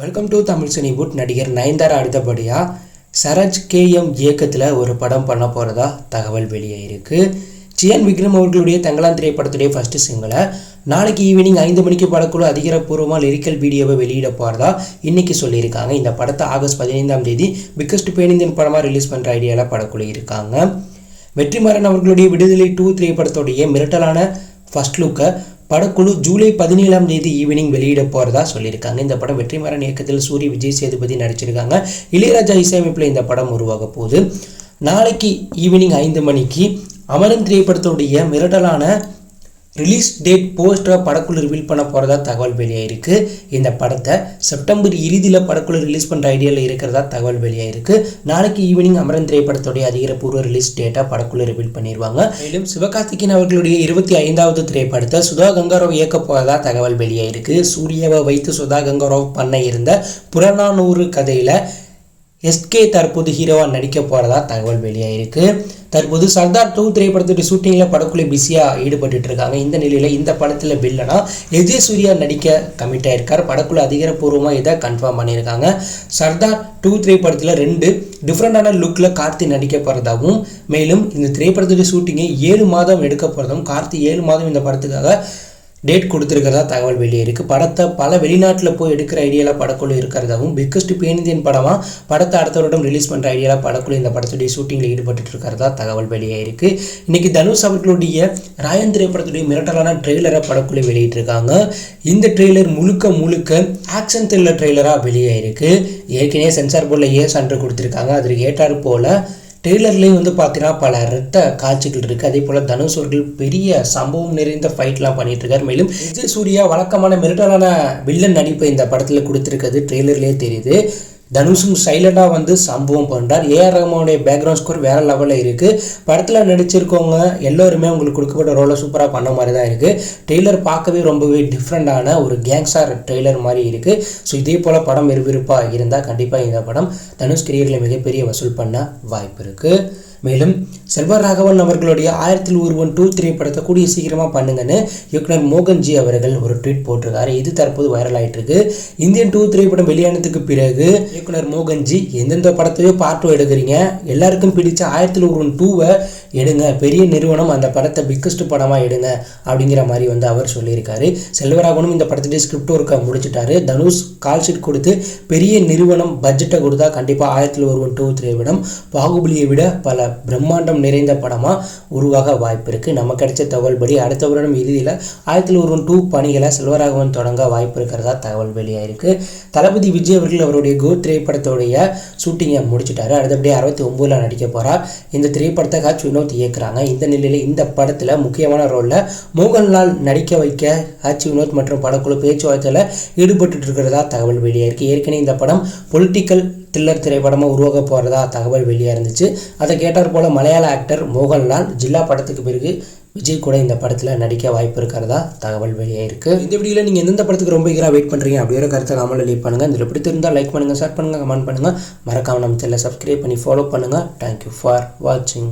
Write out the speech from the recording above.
Welcome to Tamil Cinewood நடிகர் நயன்தாரா அடுத்தபடியாக சரஜ் K M இயக்கத்தில் ஒரு படம் பண்ண போகிறதா தகவல் வெளியாயிருக்கு சியன் விக்ரம் அவர்களுடைய தங்களான் திரைப்படத்துடைய ஃபஸ்ட்டு சிங்கிளை நாளைக்கு ஈவினிங் ஐந்து மணிக்கு படக்குழு அதிகாரப்பூர்வமாக லிரிக்கல் வீடியோவை வெளியிட போகிறதா இன்றைக்கி சொல்லியிருக்காங்க. இந்த படத்தை ஆகஸ்ட் பதினைந்தாம் தேதி பிக்கஸ்ட் பேனிந்தன் படமாக ரிலீஸ் பண்ணுற ஐடியாவில் படக்குழு இருக்காங்க. வெற்றிமாறன் அவர்களுடைய விடுதலை டூ திரைப்படத்துடைய மிரட்டலான ஃபர்ஸ்ட் லுக்கை படக்குழு ஜூலை பதினேழாம் தேதி ஈவினிங் வெளியிட போகிறதா சொல்லியிருக்காங்க. இந்த படம் வெற்றிமாறன் இயக்கத்தில் சூரிய விஜய் சேதுபதி நடிச்சிருக்காங்க. இளையராஜா இசையமைப்பில் இந்த படம் உருவாக போகுது. நாளைக்கு ஈவினிங் ஐந்து மணிக்கு அமரன் திரைப்படத்துடைய மிரட்டலான ரிலீஸ் டேட் போஸ்டரை படக்குழு ரிவீல் பண்ண போகிறதா தகவல் வெளியாயிருக்கு இந்த படத்தை செப்டம்பர் இறுதியில் படக்குழு ரிலீஸ் பண்ணுற ஐடியாவில் இருக்கிறதா தகவல் வெளியாயிருக்கு நாளைக்கு ஈவினிங் அமரன் திரைப்படத்துடைய அதிகாரப்பூர்வ ரிலீஸ் டேட்டாக படக்குழு ரிவீல் பண்ணிடுவாங்க மேலும் சிவகார்த்திகேயன் அவர்களுடைய இருபத்தி ஐந்தாவது திரைப்படத்தை சுதா கங்காராவ் இயக்க போகிறதா தகவல் வெளியாயிருக்கு சூர்யாவை வைத்து சுதா கங்காராவ் பண்ண இருந்த புறநானூறு கதையில் எஸ்கே தற்போது ஹீரோவாக நடிக்க போகிறதா தகவல் வெளியாகிருக்கு தற்போது சர்தார் டூ திரைப்படத்துடைய ஷூட்டிங்கில் படக்குள்ளே பிஸியாக ஈடுபட்டு இருக்காங்க. இந்த நிலையில் இந்த படத்தில் வில்லனா எஜே சூர்யா நடிக்க கமிட் ஆயிருக்கார். படக்குள்ளே அதிகாரப்பூர்வமாக இதை கன்ஃபார்ம் பண்ணியிருக்காங்க. சர்தார் டூ திரைப்படத்தில் ரெண்டு டிஃப்ரெண்டான லுக்கில் கார்த்தி நடிக்க போகிறதாகவும் மேலும் இந்த திரைப்படத்துடைய ஷூட்டிங்கை ஏழு மாதம் எடுக்க போகிறதும் கார்த்தி ஏழு மாதம் இந்த படத்துக்காக டேட் கொடுத்துருக்கிறதா தகவல் வெளியே இருக்குது படத்தை பல வெளிநாட்டில் போய் எடுக்கிற ஐடியாவில் படக்குழு இருக்கிறதாவும் பிக்கஸ்ட் பேனிந்தியன் படமாக படத்தை அடுத்த வருடம் ரிலீஸ் பண்ணுற ஐடியாவில் படக்குழு இந்த படத்துடைய ஷூட்டிங்கில் ஈடுபட்டு இருக்கிறதா தகவல் வெளியே இருக்குது இன்றைக்கி தனுஷ் அவர்களுடைய ராயன் திரைப்படத்துடைய மிரட்டலான ட்ரெய்லரை படக்குழு வெளியிட்டிருக்காங்க. இந்த ட்ரெய்லர் முழுக்க முழுக்க ஆக்ஷன் த்ரில்லர் ட்ரெய்லராக வெளியாகிருக்கு ஏற்கனவே சென்சார் போர்டில் ஏ சான்று கொடுத்துருக்காங்க. அதில் ஏற்றாறு போல் ட்ரெய்லர்லேயும் வந்து பார்த்தீங்கன்னா பல ரத்த காட்சிகள் இருக்குது அதே போல் தனுஷ் அவர்கள் பெரிய சம்பவம் நிறைந்த ஃபைட்லாம் பண்ணிட்டு இருக்காரு மேலும் விஜய் சூர்யா வழக்கமான மிரட்டலான வில்லன் நடிப்பை இந்த படத்தில் கொடுத்துருக்கிறது. ட்ரெய்லர்லேயே தெரியுது. தனுஷும் சைலண்டாக வந்து சம்பவம் பண்ணுறார் ஏஆர் ரஹ்மானுடைய பேக்ரவுண்ட் ஸ்கோர் வேறு லெவலில் இருக்குது படத்தில் நடிச்சிருக்கவங்க எல்லோருமே உங்களுக்கு கொடுக்கப்பட்ட ரோலை சூப்பராக பண்ண மாதிரி தான் இருக்குது ட்ரெய்லர் பார்க்கவே ரொம்பவே டிஃப்ரெண்டான ஒரு கேங்ஸ்டார் ட்ரெய்லர் மாதிரி இருக்குது ஸோ இதே போல் படம் விறுவிறுப்பாக இருந்தால் கண்டிப்பாக இந்த படம் தனுஷ் கிரியர்களை மிகப்பெரிய வசூல் பண்ண வாய்ப்பு இருக்குது மேலும் செல்வராகவன் அவர்களுடைய ஆயிரத்தில் ஒருவன் டூ திரைப்படத்தை கூடிய சீக்கிரமாக பண்ணுங்கன்னு இயக்குனர் மோகன்ஜி அவர்கள் ஒரு ட்வீட் போட்டிருக்காரு. இது தற்போது வைரல் ஆகிட்டு இருக்கு இந்தியன் டூ திரைப்படம் வெளியானதுக்கு பிறகு இயக்குனர் மோகன்ஜி எந்தெந்த படத்தையோ பார்ட் டூ எடுக்கிறீங்க. எல்லாருக்கும் பிடிச்ச ஆயிரத்தில் ஒருவன் டூவை எடுங்க. பெரிய நிறுவனம் அந்த படத்தை பிக்கஸ்ட் படமாக எடுங்க. அப்படிங்கிற மாதிரி வந்து அவர் சொல்லியிருக்காரு. செல்வராகவனும் இந்த படத்துடைய ஸ்கிரிப்ட் ஒர்க்கை முடிச்சிட்டாரு. தனுஷ் கால் ஷீட் கொடுத்து பெரிய நிறுவனம் பட்ஜெட்டை கொடுத்தா கண்டிப்பாக ஆயிரத்தில் ஒருவன் டூ திரைப்படம் பாகுபலியை விட பல பிரம்மாண்டம் நிறைந்த படமாக உருவாக வாய்ப்பு இருக்குது நம்ம கிடைச்ச தகவல் படி அடுத்த வருடம் இறுதியில் ஆயிரத்தில் ஒருவன் டூ பணிகளை செல்வராகவன் தொடங்க வாய்ப்பு இருக்கிறதா தகவல் வெளியாயிருக்கு. தளபதி விஜய் அவர்கள் அவருடைய கோ திரைப்படத்துடைய ஷூட்டிங்கை முடிச்சிட்டாரு. அடுத்தபடியே அறுபத்தி ஒம்போதில் நடிக்க போகிறார் இந்த திரைப்படத்தை காட்சி வினோத் இயக்குறாங்க. இந்த நிலையில் இந்த படத்தில் முக்கியமான ரோலில் மோகன்லால் நடிக்க வைக்க ஹச் வினோத் மற்றும் படக்குழு பேச்சுவார்த்தையில் ஈடுபட்டு இருக்கிறதா தகவல் வெளியாயிருக்கு. ஏற்கனவே இந்த படம் பொலிட்டிக்கல் த்ரில்லர் திரைப்படமாக உருவாக போகிறதா தகவல் வெளியாக இருந்துச்சு. அதை கேட்டார் போல் மலையாள ஆக்டர் மோகன்லால் ஜில்லா படத்துக்கு பிறகு விஜய் கூட இந்த படத்தில் நடிக்க வாய்ப்பு இருக்கிறதா தகவல் வெளியாயிருக்கு இந்த வீடியோவில் நீங்கள் எந்தெந்த படத்துக்கு ரொம்ப ஈகராக வெயிட் பண்ணுறீங்க அப்படி ஒரு கருத்தை கமெண்ட் லீவ் பண்ணுங்கள் இதில் பிடித்திருந்தால் லைக் பண்ணுங்கள் ஷேர் பண்ணுங்கள் கமெண்ட் பண்ணுங்கள் மறக்காமல் நம்ம சேனலை சப்ஸ்கிரைப் பண்ணி ஃபாலோ பண்ணுங்கள் தேங்க்யூ ஃபார் வாட்சிங்